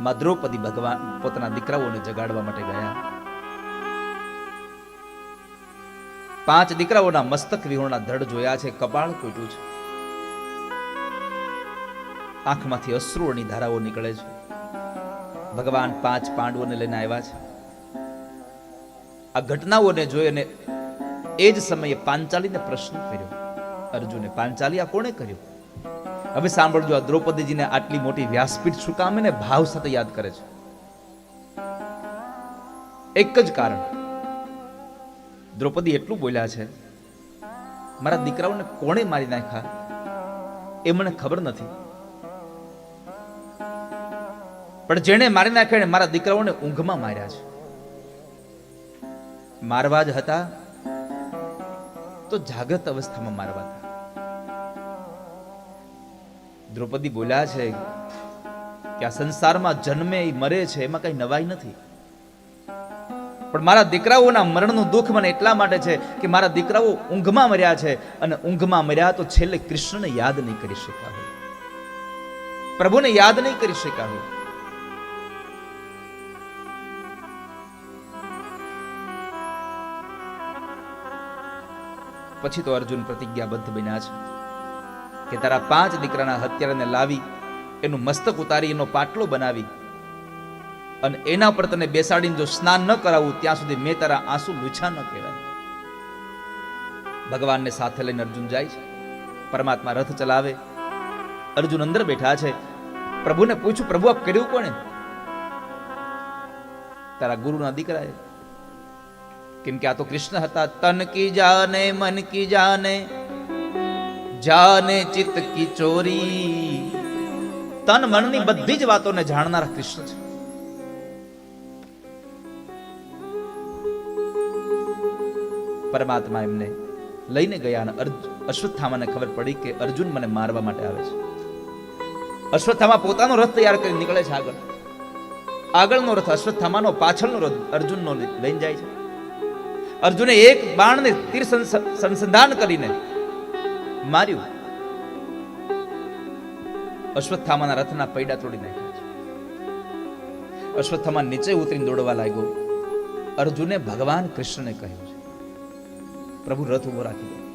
માં દ્રૌપદી ભગવાન પોતાના દીકરાઓને જગાડવા માટે ગયા. પાંચ દીકરાઓના મસ્તક વિહોણા ધડ જોયા છે, કપાળ તૂટ્યું છે. આંખમાંથી અશ્રુઓની ધારાઓ નીકળે છે. ભગવાન પાંચ પાંડવોને લઈને આવ્યા છે. આ ઘટનાઓને જોઈ અને એ જ સમયે પાંચાલીને પ્રશ્ન કર્યો. અર્જુને પાંચાલી આ કોણે કર્યું? હવે સાંભળજો, આ દ્રૌપદીજીને આટલી મોટી વ્યાસપીઠ શું કામ એને ભાવ સાથે યાદ કરે છે? એક જ કારણ. દ્રૌપદી એટલું બોલ્યા છે, મારા દીકરાઓને કોણે મારી નાખ્યા? એ મને ખબર નથી. પણ જેણે મારી નાખ્યા એને મારા દીકરાઓને ઊંઘમાં માર્યા છે. મારવા જ હતા, તો જાગ્રત અવસ્થામાં મારવા હતા. દ્રૌપદી બોલ્યા છે કે આ સંસારમાં જન્મે મરે છે, એમાં કઈ નવાઈ નથી. પણ મારા દીકરાઓના મરણનું દુઃખ મને એટલા માટે છે કે મારા દીકરાઓ ઊંઘમાં મર્યા છે અને ઊંઘમાં મર્યા તો છેલ્લે કૃષ્ણને યાદ નહીં કરી શક્યા હોય. પ્રભુને યાદ નહીં કરી શક્યા હોય. પછી તો અર્જુન પ્રતિજ્ઞાબદ્ધ બન્યા છે. કે તારા પાંચ દીકરાના હત્યારાને લાવી, એનું મસ્તક ઉતારી, એનો પાટલો બનાવી અને એના પર તને બેસાડીને જો સ્નાન ન કરાવું, ત્યાં સુધી મેં તારા આંસુ લૂછા ન કહેવાય. ભગવાનને સાથે લઈને અર્જુન જાય છે. પરમાત્મા રથ ચલાવે. અર્જુન અંદર બેઠા છે. પ્રભુને પૂછ્યું પ્રભુ, આપ કર્યું કોણે? તારા ગુરુના દીકરાએ. કેમ કે આ તો કૃષ્ણ હતા. તન કી જાને, મન કી જાને જાને ચિત્ત કી ચોરી. તન મનની બધી જ વાતોને જાણનાર કૃષ્ણ છે. પરમાત્મા એમને લઈને ગયા અને અશ્વત્થામાને ખબર પડી કે અર્જુન મને મારવા માટે આવે છે. અશ્વત્થામા પોતાનો રથ તૈયાર કરી નીકળે છે આગળ. આગળનો રથ અશ્વત્થામાનો, પાછળનો રથ અર્જુનનો લઈ- લઈને જાય છે. અર્જુને એક બાણને તીર સંસંધાન કરીને માર્યું. અશ્વત્થામાના રથના પૈડા તોડી નાખ્યા છે. અશ્વત્થામા નીચે ઉતરીને દોડવા લાગ્યો. અર્જુને ભગવાન કૃષ્ણને કહ્યું છે. પ્રભુ રથ ઊભો રાખી દો.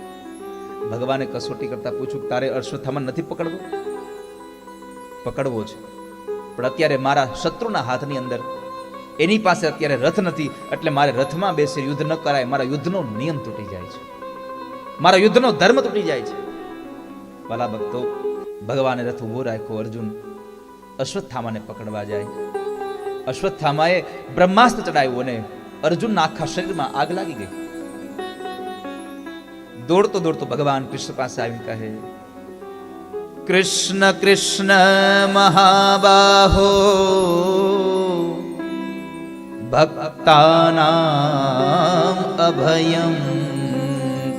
ભગવાને કસોટી કરતા પૂછ્યું, તારે અશ્વત્થામા નથી પકડવો? પકડવો છે. પણ અત્યારે મારા શત્રુના હાથની અંદર એની પાસે અત્યારે રથ નથી, એટલે મારે રથમાં બેસી યુદ્ધ ન કરાય. મારા યુદ્ધનો નિયમ તૂટી જાય છે. મારા યુદ્ધનો ધર્મ તૂટી જાય છે. ભલા ભક્તો ભગવાને રથ ઊભો રાખ્યો અર્જુન, અશ્વત્થામાને પકડવા જાય. અશ્વત્થામાએ બ્રહ્માસ્ત્ર ચડાવ્યું અને અર્જુનના આખા શરીરમાં આગ લાગી ગઈ. દોડતો દોડતો ભગવાન કૃષ્ણ પાસે આવી કહે, કૃષ્ણ કૃષ્ણ મહાબાહો, ભક્તાનામ અભયમ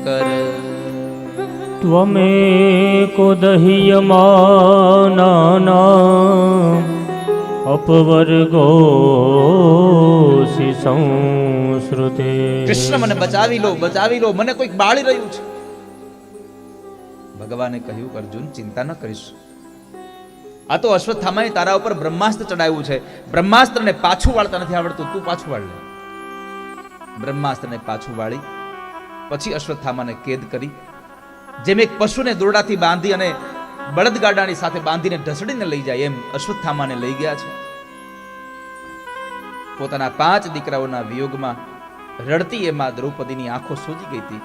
કર. त्वमेको दह्यमानानाम् अपवर्गोऽसि संश्रुते કૃષ્ણ મને બચાવી લો બચાવી લો મને કોઈક બાળી રહ્યું છે ભગવાને કહ્યું કે અર્જુન ચિંતા ન કરીશ આ તો અશ્વત્થામાએ તારા ઉપર બ્રહ્માસ્ત્ર ચડાવ્યું છે બ્રહ્માસ્ત્રને પાછું વાળતા નથી આવડતું તું પાછું વાળ લે બ્રહ્માસ્ત્રને પાછું વાળી પછી અશ્વત્થામાને કેદ કરી જેમ એક પશુને દોરડાથી બાંધી અને બળદગાડાની સાથે બાંધીને ઢસડીને લઈ જાય, એમ અશ્વત્થામાને લઈ ગયા છે. પોતાના પાંચ દીકરાઓના વિયોગમાં રડતી એમાં દ્રૌપદીની આંખો સૂજી ગઈ હતી.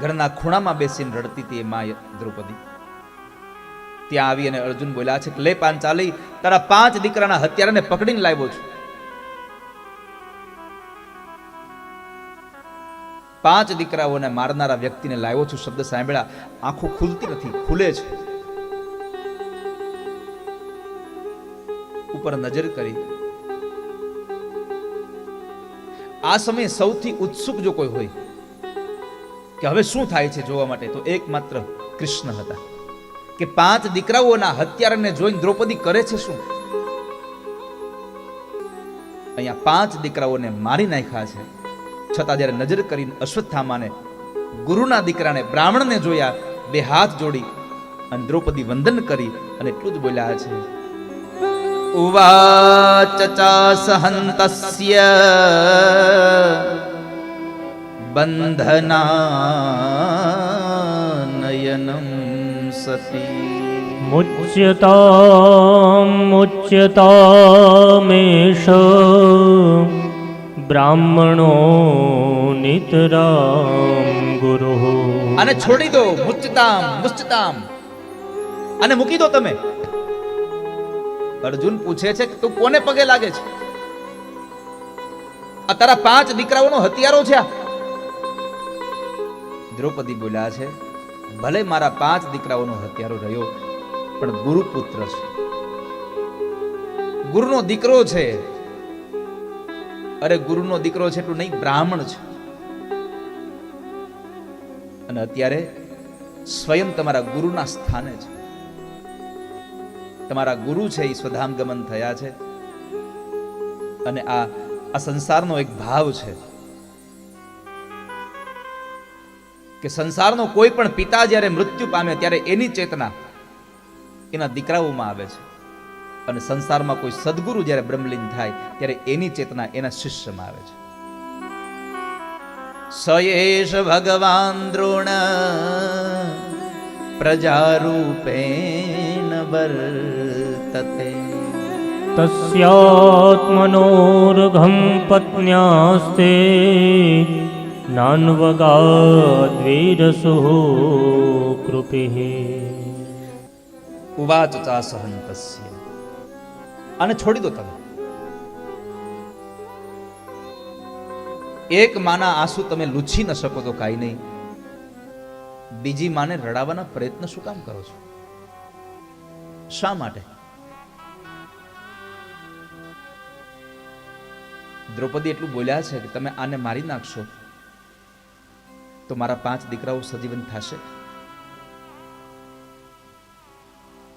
ઘરના ખૂણામાં બેસીને રડતી હતી એ માં દ્રૌપદી. ત્યાં આવી અને અર્જુન બોલ્યા, છે કે લે પાંચાલી તારા પાંચ દીકરાના હત્યારાને પકડીને લાવ્યો છું. પાંચ દીકરાઓને મારનારા વ્યક્તિને લાવ્યો છું, શબ્દ સાંભળ્યા. આંખો ખુલતી નથી, ખુલે છે. ઉપર નજર કરી. આ સમયે સૌથી ઉત્સુક જો કોઈ હોય, કે હવે શું થાય છે જોવા માટે, તો એકમાત્ર કૃષ્ણ હતા. કે પાંચ દીકરાઓના હત્યારાને જોઈને દ્રૌપદી કરે છે શું? અહીંયા પાંચ દીકરાઓને મારી નાખ્યા છે. છતાં જ્યારે નજર કરીને અશ્વત્થામાને ગુરુના દીકરાને બ્રાહ્મણને જોયા, બે હાથ જોડી અને દ્રૌપદી વંદન કરી અને એટલું જ બોલ્યા છે. ઉવાચ ચાસહંતસ્ય બંધના નયનમ સતી. મુચ્યતા મુચ્યતા મેષ બ્રાહ્મણો નિતરામ ગુરુ. અને છોડી દો મુચ્ચતામ મુચ્ચતામ અને મૂકી દો તમે. અર્જુન પૂછે છે કે તું કોને પગે લાગે છે? આ તારા પાંચ દીકરાઓનો હથિયારો છે દ્રૌપદી બોલ્યા છે, ભલે મારા પાંચ દીકરાઓનો હથિયારો રહ્યો, પણ ગુરુપુત્ર છે. ગુરુનો દીકરો છે અરે ગુરુનો દીકરો છે એટલું નહીં, બ્રાહ્મણ છે. અને અત્યારે સ્વયં તમારા ગુરુના સ્થાને છે. તમારા ગુરુ છે એ સ્વધામ ગમન થયા છે. અને આ આ સંસારનો એક ભાવ છે કે સંસારનો કોઈ પણ પિતા જ્યારે મૃત્યુ પામે ત્યારે એની ચેતના એના દીકરાઓમાં આવે છે. અને સંસારમાં કોઈ સદગુરુ જ્યારે બ્રહ્મલીન થાય ત્યારે એની ચેતના એના શિષ્યમાં આવે છે. સયેશ ભગવાન દ્રોણ પ્રજારૂપેણ વર્તતે. તસ્યાત્મનોર્ઘમ પત્ન્યાસ્તે નાન્વગાદ્વીરસુ કૃપિः. ઉવાચ ચાસહંતસ્ય અને છોડી દો તમે. એક માના આંસુ તમે લૂછી ન શકો તો કાંઈ નહીં. બીજી માને રડાવવાના પ્રયત્ન શું કામ કરો છો? શા માટે? દ્રૌપદી એટલું બોલ્યા છે કે તમે આને મારી નાખશો, તો મારા પાંચ દીકરાઓ સજીવન થશે.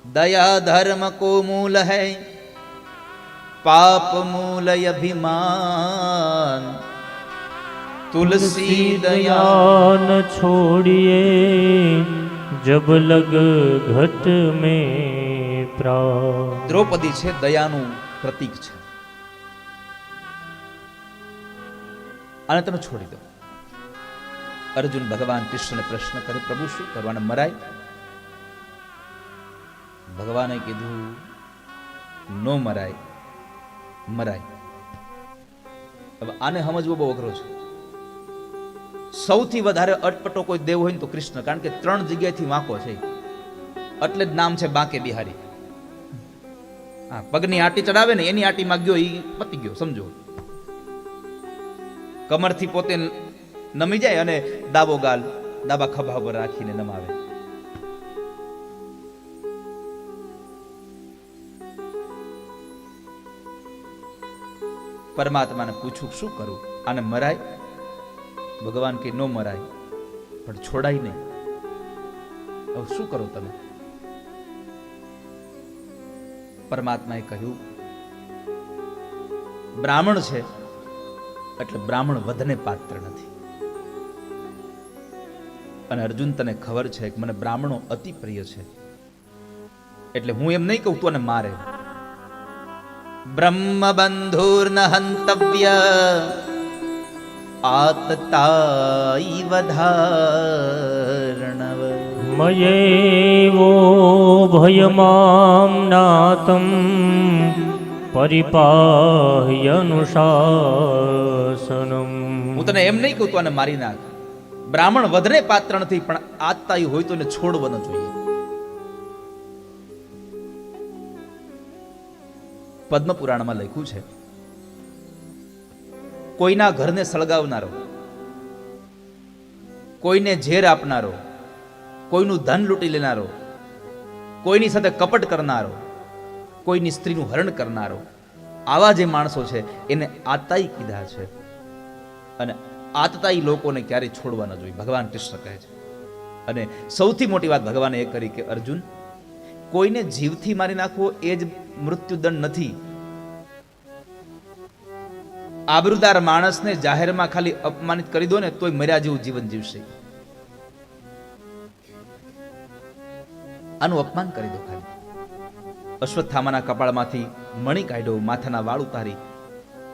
દયા ધર્મ કો મૂલ હૈ પાપ મૂલય અભિમાન તુલસી દયાન છોડીએ જબ લગ ઘટ મે દ્રૌપદી છે દયાનું પ્રતીક છે. અને તમે છોડી દો. અર્જુન ભગવાન કૃષ્ણને પ્રશ્ન કરે પ્રભુ શું કરવાને મરાય? ભગવાને કીધું ન મરાય. મરાય. હવે આને સમજવો બહુ અઘરો છે. સૌથી વધારે અટપટો કોઈ દેવ હોય ને તો કૃષ્ણ, કારણ કે ત્રણ જગ્યાએથી વાંકો છે. એટલે જ નામ છે બાંકે બિહારી. હા, પગની આટી ચડાવે ને એની આટીમાં ગયો એ પતી ગયો, સમજો. કમરથી પોતે નમી જાય અને દાબો ગાલ, દાબા ખભા પર રાખીને નમાવે. પરમાત્માને પૂછું, શું કરું? આને મરાય? ભગવાન કે ન મરાય. પણ છોડાય નહીં. હવે શું કરો તમે? પરમાત્માએ કહ્યું, બ્રાહ્મણ છે, એટલે બ્રાહ્મણ વધને પાત્ર નથી. અને અર્જુન, તને ખબર છે કે મને બ્રાહ્મણો અતિ પ્રિય છે, એટલે હું એમ નહીં કહું તું અને મારે. બ્રહ્મબંધુર્ન હંતવ્ય આતતાઈવ ધારણવ મયેવો ભયમામ નાતમ પરિપાહ્યનુશાસનમ હું તને એમ નહીં કહું તું મારી નાખ બ્રાહ્મણ વધને પાત્ર નથી પણ આતતાઈ હોય તો એને છોડવો ન જોઈએ પદ્મ પુરાણમાં લખ્યું છે. કોઈના ઘરને સળગાવનારો, કોઈને ઝેર આપનારો, કોઈનું ધન લૂંટી લેનારો, કોઈની સાથે કપટ કરનારો, કોઈની સ્ત્રીનું હરણ કરનારો, આવા જે માણસો છે, એને આતાઈ કીધા છે. અને આતતાઈ લોકોને ક્યારેય છોડવા ન જોઈએ. ભગવાન કૃષ્ણ કહે છે. અને સૌથી મોટી વાત ભગવાને એ કરી કે અર્જુન કોઈને જીવથી મારી નાખવો એ જ મૃત્યુદંડ નથી. આબરૂદાર માણસને જાહેરમાં ખાલી અપમાનિત કરી દો ને તોય મર્યા જેવું જીવન જીવશે. આનું અપમાન કરી દો ખાલી. અશ્વત્થામાના કપાળમાંથી મણી કાઢ્યો માથાના વાળ ઉતારી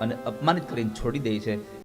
અને અપમાનિત કરીને છોડી દે છે.